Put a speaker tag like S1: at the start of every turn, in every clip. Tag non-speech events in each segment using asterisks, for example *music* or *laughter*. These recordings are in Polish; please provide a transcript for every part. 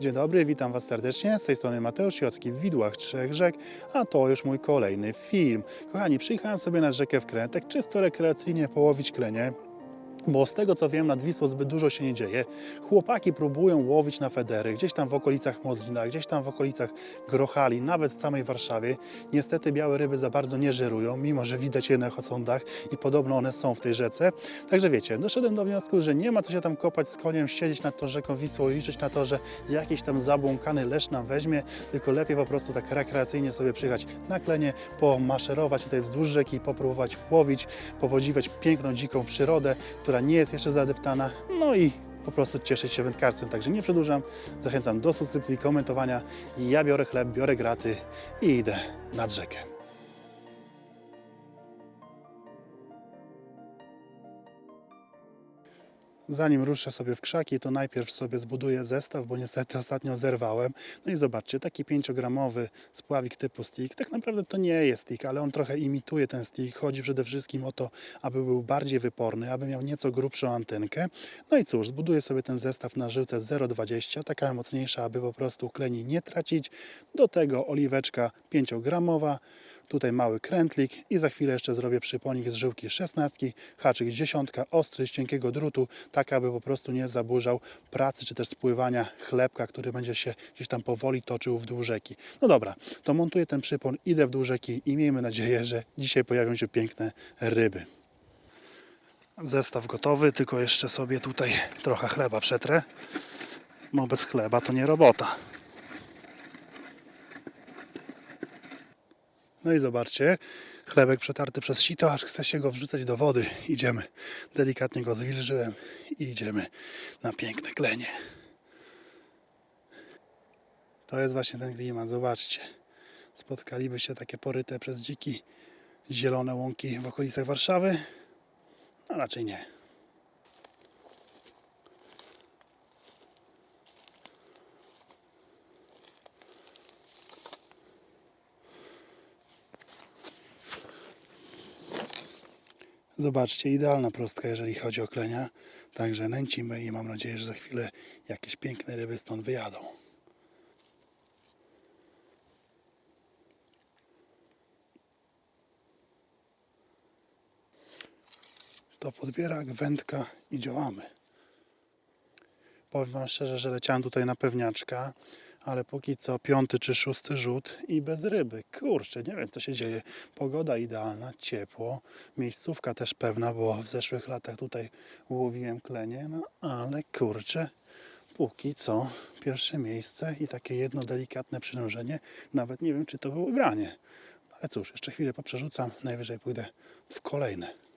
S1: Dzień dobry, witam Was serdecznie. Z tej strony Mateusz Jocki w Widłach Trzech Rzek, a to już mój kolejny film. Kochani, przyjechałem sobie na rzekę w Krętek, czysto rekreacyjnie połowić klenie. Bo z tego co wiem, nad Wisłą zbyt dużo się nie dzieje. Chłopaki próbują łowić na federy, gdzieś tam w okolicach Modlina, gdzieś tam w okolicach Grochali, nawet w samej Warszawie. Niestety białe ryby za bardzo nie żerują, mimo że widać je na osądach i podobno one są w tej rzece. Także wiecie, doszedłem do wniosku, że nie ma co się tam kopać z koniem, siedzieć nad tą rzeką Wisłą i liczyć na to, że jakiś tam zabłąkany lesz nam weźmie, tylko lepiej po prostu tak rekreacyjnie sobie przyjechać na klenie, pomaszerować tutaj wzdłuż rzeki, popróbować łowić, popodziwiać piękną, dziką przyrodę, która nie jest jeszcze zaadeptana, no i po prostu cieszyć się wędkarstwem. Także nie przedłużam, zachęcam do subskrypcji komentowania. Ja biorę chleb, biorę graty i idę nad rzekę. Zanim ruszę sobie w krzaki, to najpierw sobie zbuduję zestaw, bo niestety *laughs* ostatnio zerwałem. No i zobaczcie, taki 5-gramowy spławik typu stick. Tak naprawdę to nie jest stick, ale on trochę imituje ten stick. Chodzi przede wszystkim o to, aby był bardziej wyporny, aby miał nieco grubszą antenkę. No i cóż, zbuduję sobie ten zestaw na żyłce 0,20, taka mocniejsza, aby po prostu kleni nie tracić. Do tego oliweczka 5-gramowa, tutaj mały krętlik i za chwilę jeszcze zrobię przyponik z żyłki 16, haczyk 10, ostry z cienkiego drutu, tak aby po prostu nie zaburzał pracy czy też spływania chlebka, który będzie się gdzieś tam powoli toczył w dół rzeki. No dobra, to montuję ten przypon, idę w dół rzeki i miejmy nadzieję, że dzisiaj pojawią się piękne ryby. Zestaw gotowy, tylko jeszcze sobie tutaj trochę chleba przetrę, bo bez chleba to nie robota. No i zobaczcie, chlebek przetarty przez sito, aż chce się go wrzucać do wody. Idziemy. Delikatnie go zwilżyłem i idziemy na piękne klenie. To jest właśnie ten klimat, zobaczcie. Spotkaliby się takie poryte przez dziki zielone łąki w okolicach Warszawy? No raczej nie. Zobaczcie, idealna prostka, jeżeli chodzi o klenia. Także nęcimy i mam nadzieję, że za chwilę jakieś piękne ryby stąd wyjadą. To podbierak, wędka i działamy. Powiem Wam szczerze, że leciałem tutaj na pewniaczka, ale póki co piąty czy szósty rzut i bez ryby. Kurczę, nie wiem co się dzieje. Pogoda idealna, ciepło, miejscówka też pewna, bo w zeszłych latach tutaj łowiłem klenie, no ale kurczę, póki co pierwsze miejsce i takie jedno delikatne przynężenie. Nawet nie wiem, czy to było branie. Ale cóż, jeszcze chwilę poprzerzucam, najwyżej pójdę w kolejne.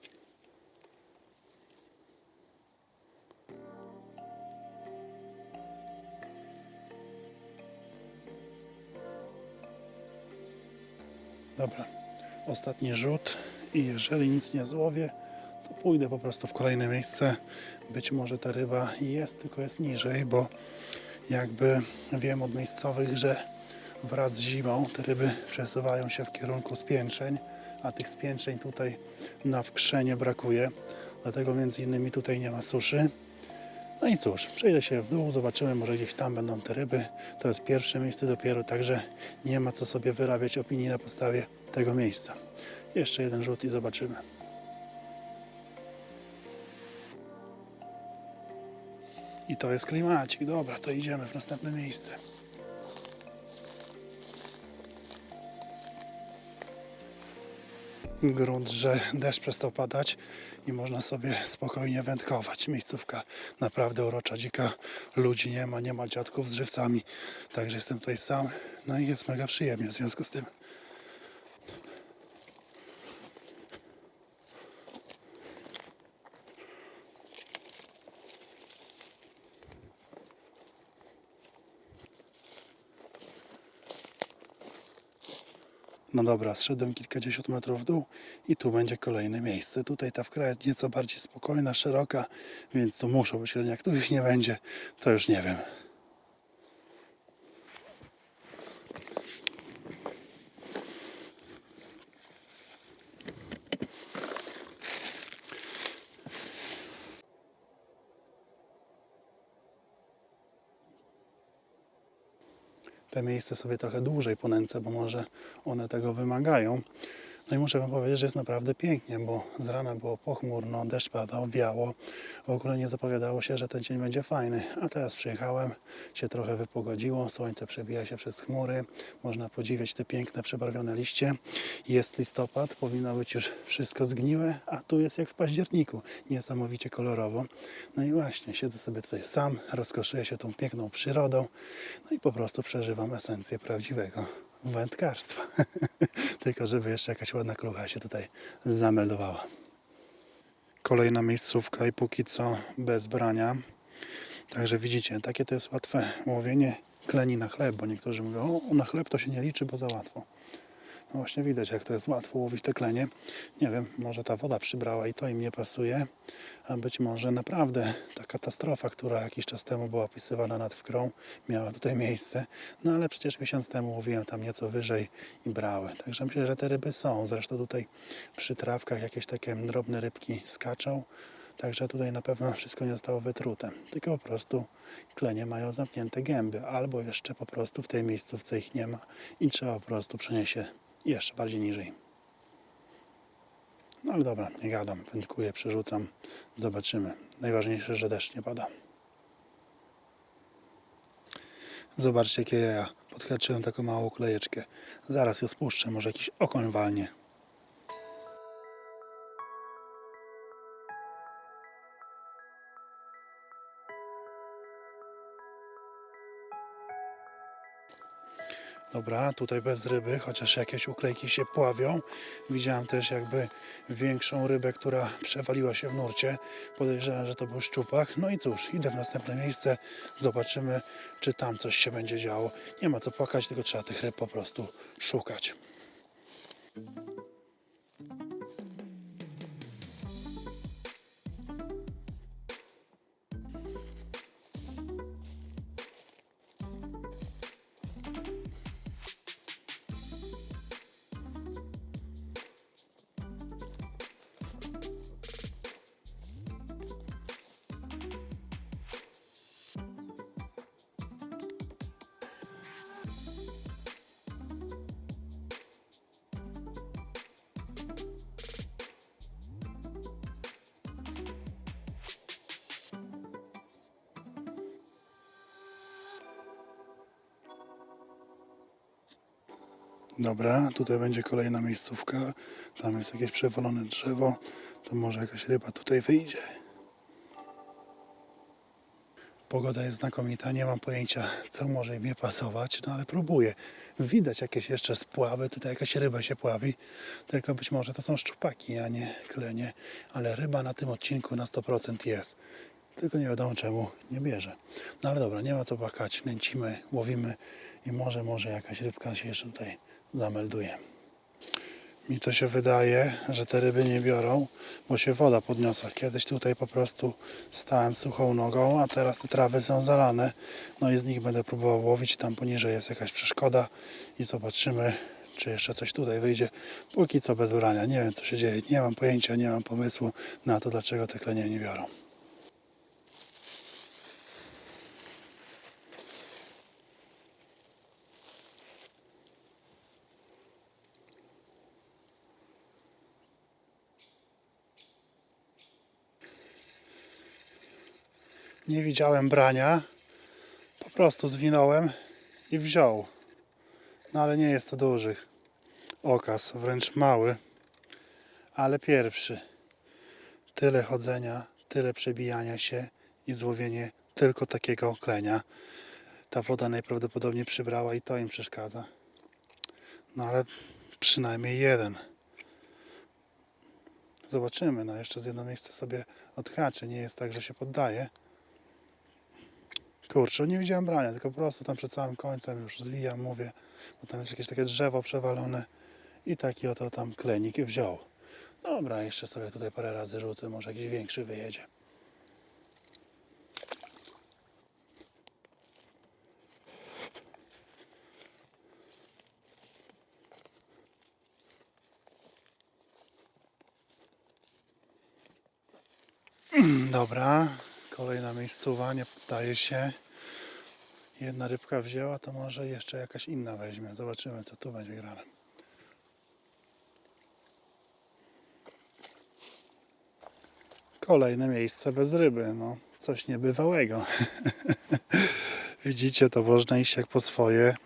S1: Dobra, ostatni rzut i jeżeli nic nie złowię, to pójdę po prostu w kolejne miejsce. Być może ta ryba jest, tylko jest niżej, bo jakby wiem od miejscowych, że wraz z zimą te ryby przesuwają się w kierunku spiętrzeń, a tych spiętrzeń tutaj na wkrzenie brakuje. Dlatego między innymi tutaj nie ma suszy. No i cóż, przejdę się w dół, zobaczymy, może gdzieś tam będą te ryby. To jest pierwsze miejsce dopiero, także nie ma co sobie wyrabiać opinii na podstawie tego miejsca. Jeszcze jeden rzut i zobaczymy. I to jest klimacik. Dobra, to idziemy w następne miejsce. Grunt, że deszcz przestał padać i można sobie spokojnie wędkować. Miejscówka naprawdę urocza, dzika, ludzi nie ma, nie ma dziadków z żywcami, także jestem tutaj sam, no i jest mega przyjemnie w związku z tym. No dobra, zszedłem kilkadziesiąt metrów w dół i tu będzie kolejne miejsce. Tutaj ta wkra jest nieco bardziej spokojna, szeroka, więc tu muszą być lenia. Jak tu ich nie będzie, to już nie wiem. Te miejsce sobie trochę dłużej ponęcę, bo może one tego wymagają. No i muszę Wam powiedzieć, że jest naprawdę pięknie, bo z rana było pochmurno, deszcz padał, wiało. W ogóle nie zapowiadało się, że ten dzień będzie fajny. A teraz przyjechałem, się trochę wypogodziło, słońce przebija się przez chmury, można podziwiać te piękne, przebarwione liście. Jest listopad, powinno być już wszystko zgniłe, a tu jest jak w październiku, niesamowicie kolorowo. No i właśnie, siedzę sobie tutaj sam, rozkoszuję się tą piękną przyrodą, no i po prostu przeżywam esencję prawdziwego wędkarstwa. *laughs* Tylko żeby jeszcze jakaś ładna klucha się tutaj zameldowała. Kolejna miejscówka i póki co bez brania. Także widzicie, takie to jest łatwe łowienie kleni na chleb, bo niektórzy mówią, o na chleb to się nie liczy, bo za łatwo. No właśnie widać, jak to jest łatwo łowić te klenie. Nie wiem, może ta woda przybrała i to im nie pasuje, a być może naprawdę ta katastrofa, która jakiś czas temu była opisywana nad Wkrą, miała tutaj miejsce. No ale przecież miesiąc temu łowiłem tam nieco wyżej i brały. Także myślę, że te ryby są. Zresztą tutaj przy trawkach jakieś takie drobne rybki skaczą. Także tutaj na pewno wszystko nie zostało wytrute. Tylko po prostu klenie mają zamknięte gęby, albo jeszcze po prostu w tej miejscówce ich nie ma i trzeba po prostu przenieść się jeszcze bardziej niżej. No ale dobra, nie gadam, wędkuję, przerzucam, zobaczymy. Najważniejsze, że deszcz nie pada. Zobaczcie, jakie ja podhaczyłem taką małą klejeczkę. Zaraz ją spuszczę, może jakiś okoń walnie. Dobra, tutaj bez ryby, chociaż jakieś uklejki się pławią. Widziałem też jakby większą rybę, która przewaliła się w nurcie. Podejrzewam, że to był szczupak. No i cóż, idę w następne miejsce. Zobaczymy, czy tam coś się będzie działo. Nie ma co płakać, tylko trzeba tych ryb po prostu szukać. Dobra, tutaj będzie kolejna miejscówka. Tam jest jakieś przewalone drzewo. To może jakaś ryba tutaj wyjdzie. Pogoda jest znakomita, nie mam pojęcia, co może im nie pasować, no ale próbuję. Widać jakieś jeszcze spławy, tutaj jakaś ryba się pławi, tylko być może to są szczupaki, a nie klenie, ale ryba na tym odcinku na 100% jest. Tylko nie wiadomo czemu nie bierze. No ale dobra, nie ma co płakać, nęcimy, łowimy i może, może jakaś rybka się jeszcze tutaj zamelduje. Mi to się wydaje, że te ryby nie biorą, bo się woda podniosła. Kiedyś tutaj po prostu stałem suchą nogą, a teraz te trawy są zalane. No i z nich będę próbował łowić. Tam poniżej jest jakaś przeszkoda i zobaczymy, czy jeszcze coś tutaj wyjdzie. Póki co bez brania. Nie wiem, co się dzieje. Nie mam pojęcia, nie mam pomysłu na to, dlaczego te klenie nie biorą. Nie widziałem brania. Po prostu zwinąłem i wziął. No ale nie jest to duży okaz, wręcz mały, ale pierwszy. Tyle chodzenia, tyle przebijania się i złowienie tylko takiego klenia. Ta woda najprawdopodobniej przybrała i to im przeszkadza. No ale przynajmniej jeden. Zobaczymy, no jeszcze z jedno miejsce sobie odhaczę. Nie jest tak, że się poddaje. Kurczę, nie widziałem brania, tylko po prostu tam przed całym końcem już zwijam, mówię, bo tam jest jakieś takie drzewo przewalone i taki oto tam klenik wziął. Dobra, jeszcze sobie tutaj parę razy rzucę, może jakiś większy wyjedzie. *clears throat* Dobra, kolejna miejscowa, nie poddaje się. jedna rybka wzięła, to może jeszcze jakaś inna weźmie. Zobaczymy, co tu będzie grane. Kolejne miejsce bez ryby. No, coś niebywałego. *laughs* Widzicie, to można iść jak po swoje.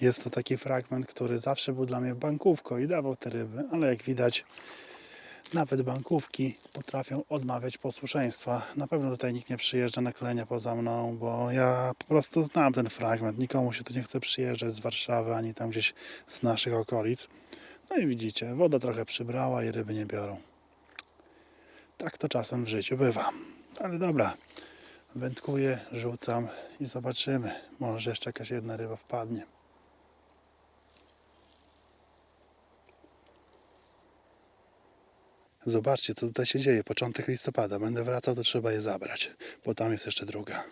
S1: Jest to taki fragment, który zawsze był dla mnie bankówką i dawał te ryby, ale jak widać, nawet bankówki potrafią odmawiać posłuszeństwa. Na pewno tutaj nikt nie przyjeżdża na klenia poza mną, bo ja po prostu znam ten fragment. Nikomu się tu nie chce przyjeżdżać z Warszawy ani tam gdzieś z naszych okolic. No i widzicie, woda trochę przybrała i ryby nie biorą. Tak to czasem w życiu bywa. Ale dobra, wędkuję, rzucam i zobaczymy. Może jeszcze jakaś jedna ryba wpadnie. Zobaczcie, co tutaj się dzieje. Początek listopada. Będę wracał, to trzeba je zabrać, bo tam jest jeszcze druga.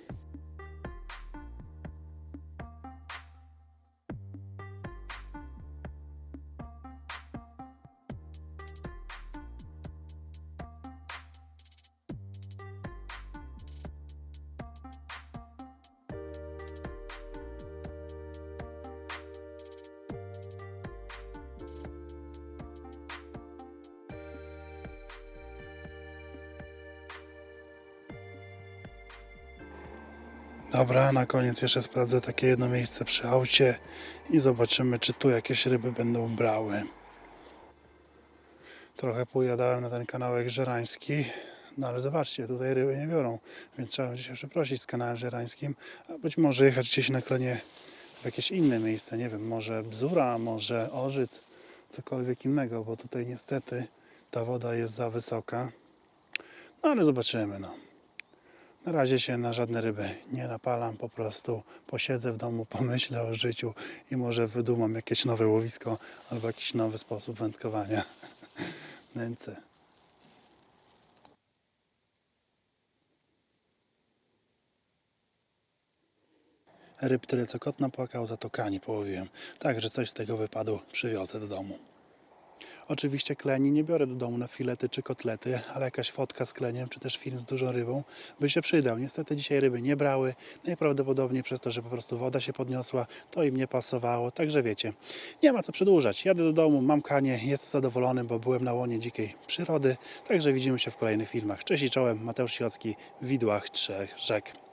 S1: Dobra, na koniec jeszcze sprawdzę takie jedno miejsce przy aucie i zobaczymy, czy tu jakieś ryby będą brały. Trochę pojadałem na ten kanałek żerański, no ale zobaczcie, tutaj ryby nie biorą, więc trzeba będzie się przeprosić z kanałem żerańskim, a być może jechać gdzieś na klenie w jakieś inne miejsce, nie wiem, może Bzura, może Orzyc, cokolwiek innego, bo tutaj niestety ta woda jest za wysoka. No ale zobaczymy, no. Na razie się na żadne ryby nie napalam, po prostu posiedzę w domu, *laughs* pomyślę o życiu i może wydumam jakieś nowe łowisko albo jakiś nowy sposób wędkowania. *laughs* Nęcę. Ryb tyle co kot napłakał, za to kani połowiłem. Także coś z tego wypadło, przywiozę do domu. Oczywiście kleni nie biorę do domu na filety czy kotlety, ale jakaś fotka z kleniem, czy też film z dużą rybą by się przydał. Niestety dzisiaj ryby nie brały, najprawdopodobniej przez to, że po prostu woda się podniosła, to im nie pasowało, także wiecie, nie ma co przedłużać. Jadę do domu, mam kanie, jestem zadowolony, bo byłem na łonie dzikiej przyrody, także widzimy się w kolejnych filmach. Cześć i czołem, Mateusz Siłacki Widłach Trzech Rzek.